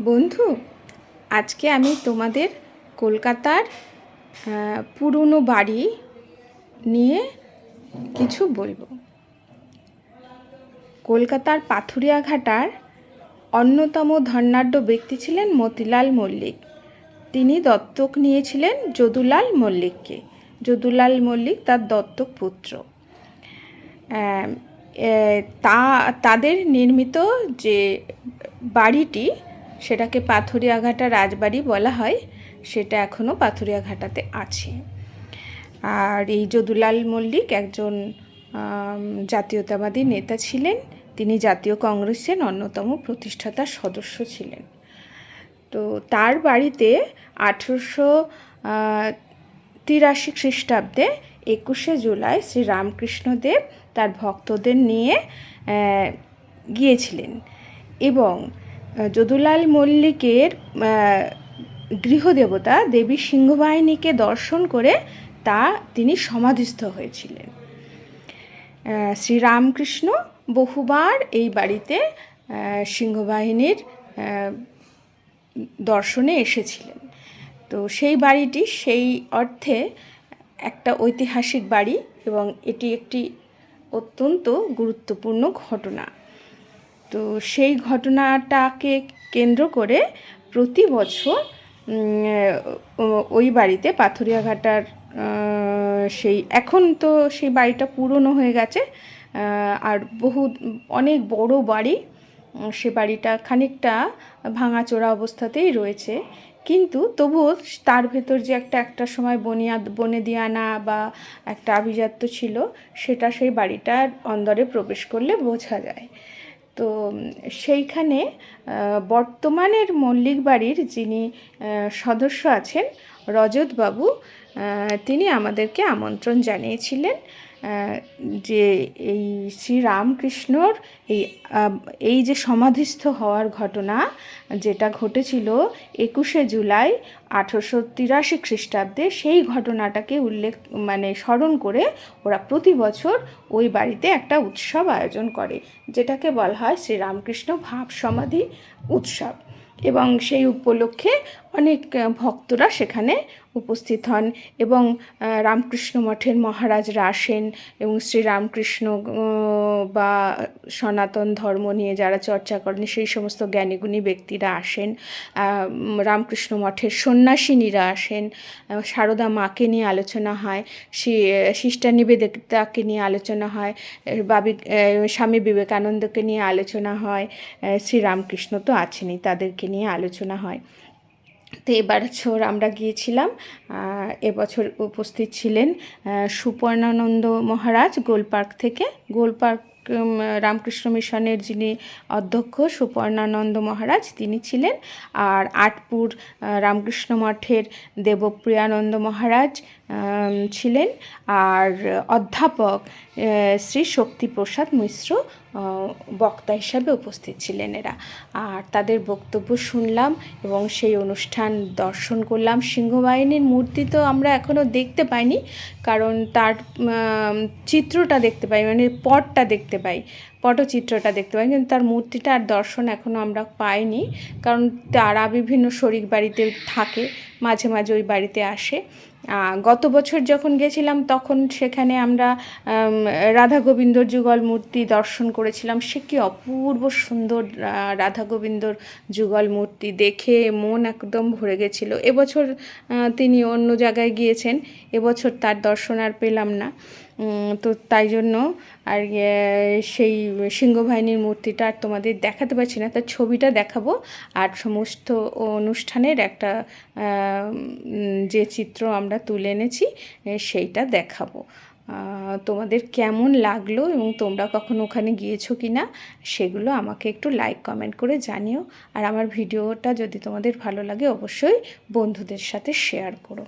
বন্ধু, আজকে আমি তোমাদের কলকাতার পুরনো বাড়ি নিয়ে কিছু বলব। কলকাতার পাথুরিয়াঘাটার অন্যতম ধনাঢ্য ব্যক্তি ছিলেন মতিলাল মল্লিক। তিনি দত্তক নিয়েছিলেন যদুলাল মল্লিককে। যদুলাল মল্লিক তার দত্তক পুত্র। তা, তাদের নির্মিত যে বাড়িটি সেটাকে পাথুরিয়াঘাটা রাজবাড়ি বলা হয়, সেটা এখনও পাথুরিয়াঘাটাতে আছে। আর এই যদুলাল মল্লিক একজন জাতীয়তাবাদী নেতা ছিলেন। তিনি জাতীয় কংগ্রেসের অন্যতম প্রতিষ্ঠাতা সদস্য ছিলেন। তো তার বাড়িতে আঠেরোশো তিরাশি খ্রিস্টাব্দে একুশে জুলাই শ্রী রামকৃষ্ণদেব তার ভক্তদের নিয়ে গিয়েছিলেন। এবং যদুলাল মল্লিকের গৃহদেবতা দেবী সিংহবাহিনীকে দর্শন করে তা তিনি সমাধিস্থ হয়েছিলেন। শ্রীরামকৃষ্ণ বহুবার এই বাড়িতে সিংহবাহিনীর দর্শনে এসেছিলেন। তো সেই বাড়িটি সেই অর্থে একটা ঐতিহাসিক বাড়ি এবং এটি একটি অত্যন্ত গুরুত্বপূর্ণ ঘটনা। তো সেই ঘটনাটাকে কেন্দ্র করে প্রতি বছর ওই বাড়িতে পাথুরিয়াঘাটার সেই, এখন তো সেই বাড়িটা পুরনো হয়ে গেছে আর বহু অনেক বড় বাড়ি সে বাড়িটা খানিকটা ভাঙাচোরা অবস্থাতেই রয়েছে। কিন্তু তবুও তার ভেতর যে একটা একটা সময় বনিয়াদ বনে দিয়ানা বা একটা আভিজাত্য ছিল, সেটা সেই বাড়িটার অন্দরে প্রবেশ করলে বোঝা যায়। তো সেইখানে বর্তমানের মল্লিক বাড়ির যিনি সদস্য আছেন রজতবাবু তিনি আমাদেরকে আমন্ত্রণ জানিয়েছিলেন। যে এই শ্রীরামকৃষ্ণর এই এই যে সমাধিস্থ হওয়ার ঘটনা যেটা ঘটেছিল একুশে জুলাই আঠেরোশো তিরাশি খ্রিস্টাব্দে, সেই ঘটনাটাকে উল্লেখ মানে স্মরণ করে ওরা প্রতি বছর ওই বাড়িতে একটা উৎসব আয়োজন করে, যেটাকে বলা হয় শ্রীরামকৃষ্ণ ভাব সমাধি উৎসব। এবং সেই উপলক্ষে অনেক ভক্তরা সেখানে উপস্থিত হন এবং রামকৃষ্ণ মঠের মহারাজরা আসেন এবং শ্রীরামকৃষ্ণ বা সনাতন ধর্ম নিয়ে যারা চর্চা করেন, সেই সমস্ত জ্ঞানীগুণী ব্যক্তিরা আসেন। রামকৃষ্ণ মঠের সন্ন্যাসিনীরা আসেন। সারদা মাকে নিয়ে আলোচনা হয় শি- সিস্টার নিবেদিতাকে নিয়ে আলোচনা হয়, বাবি স্বামী বিবেকানন্দকে নিয়ে আলোচনা হয় শ্রীরামকৃষ্ণ তো আছেনই, তাদেরকে নিয়ে আলোচনা হয়। তো এবার বছর আমরা গিয়েছিলাম এবছর উপস্থিত ছিলেন সুপর্ণানন্দ মহারাজ গোলপার্ক থেকে। গোলপার্ক উম, রামকৃষ্ণ মিশনের যিনি অধ্যক্ষ সুপর্ণানন্দ মহারাজ তিনি ছিলেন। আর আটপুর রামকৃষ্ণ মঠের দেবপ্রিয়ানন্দ মহারাজ ছিলেন। আর অধ্যাপক শ্রী শক্তিপ্রসাদ মিশ্র বক্তা হিসাবে উপস্থিত ছিলেন এরা। আর তাদের বক্তব্য শুনলাম এবং সেই অনুষ্ঠান দর্শন করলাম। সিংহবাহিনীর মূর্তি তো আমরা এখনও দেখতে পাইনি, কারণ তার চিত্রটা দেখতে পাই মানে পটটা দেখতে পাই, পটচিত্রটা দেখতে পাই, কিন্তু তার মূর্তিটা আর দর্শন এখনও আমরা পাইনি, কারণ তারা বিভিন্ন শরিক বাড়িতে থাকে, মাঝে মাঝে ওই বাড়িতে আসে। গত বছর যখন গেছিলাম তখন সেখানে আমরা আম, রাধা গোবিন্দর যুগল মূর্তি দর্শন করেছিলাম। সে কি অপূর্ব সুন্দর রাধা গোবিন্দর যুগল মূর্তি দেখে মন একদম ভরে গেছিল। এবছর তিনি অন্য জায়গায় গিয়েছেন। এবছর তার দর্শন আর পেলাম না। তো তাই জন্য আর সেই সিংহবাহিনীর মূর্তিটা আর তোমাদের দেখাতে পারছি না। তার ছবিটা দেখাবো। আর সমস্ত অনুষ্ঠানের একটা যে চিত্র আমরা তুলে এনেছি সেইটা দেখাবো। তোমাদের কেমন লাগল এবং তোমরা কখনো ওখানে গিয়েছো কি না, সেগুলো আমাকে একটু লাইক কমেন্ট করে জানিও। আর আমার ভিডিওটা যদি তোমাদের ভালো লাগে, অবশ্যই বন্ধুদের সাথে শেয়ার করো।